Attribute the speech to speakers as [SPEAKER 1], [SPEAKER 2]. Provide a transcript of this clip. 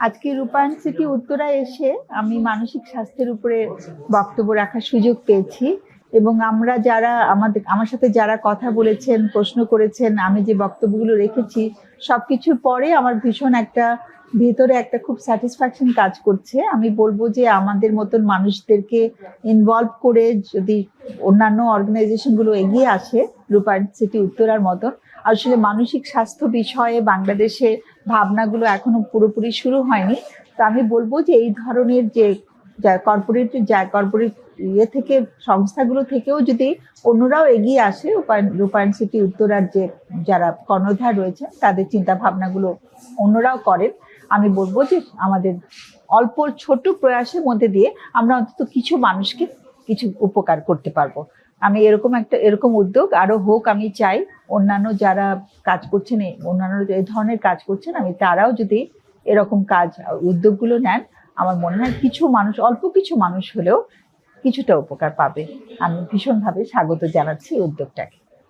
[SPEAKER 1] আজকে রূপায়ণ সিটি উত্তরায় এসে আমি মানসিক স্বাস্থ্যের উপরে বক্তব্য রাখার সুযোগ পেয়েছি এবং আমরা যারা আমাদের, আমার সাথে যারা কথা বলেছেন, প্রশ্ন করেছেন, আমি যে বক্তব্যগুলো রেখেছি সব সবকিছুর পরে আমার ভীষণ একটা, ভেতরে একটা খুব স্যাটিসফ্যাকশন কাজ করছে। আমি বলব যে আমাদের মতন মানুষদেরকে ইনভলভ করে যদি অন্যান্য অর্গানাইজেশনগুলো এগিয়ে আসে, রূপায়ণ সিটি উত্তরার মতন, আসলে মানসিক স্বাস্থ্য বিষয়ে বাংলাদেশে ভাবনাগুলো এখনও পুরোপুরি শুরু হয়নি। তো আমি বলব যে এই ধরনের যে কর্পোরেট যা কর্পোরেট ইয়ে থেকে, সংস্থাগুলো থেকেও যদি অন্যরাও এগিয়ে আসে রূপায়ণ সিটি উত্তরার যে যারা কর্ণধার রয়েছে তাদের চিন্তা ভাবনাগুলো অন্যরাও করেন। আমি বলব যে আমাদের অল্প ছোট প্রয়াসের মধ্যে দিয়ে আমরা অন্তত কিছু মানুষকে কিছু উপকার করতে পারব। আমি এরকম একটা, এরকম উদ্যোগ আরও হোক আমি চাই। অন্যান্য যারা কাজ করছেন অন্যান্য যে ধরনের কাজ করছেন, আমি তারাও যদি এরকম কাজ, উদ্যোগগুলো নেন, আমার মনে হয় কিছু মানুষ, অল্প কিছু মানুষ হলেও কিছুটা উপকার পাবে। আমি ভীষণভাবে স্বাগত জানাচ্ছি উদ্যোগটাকে।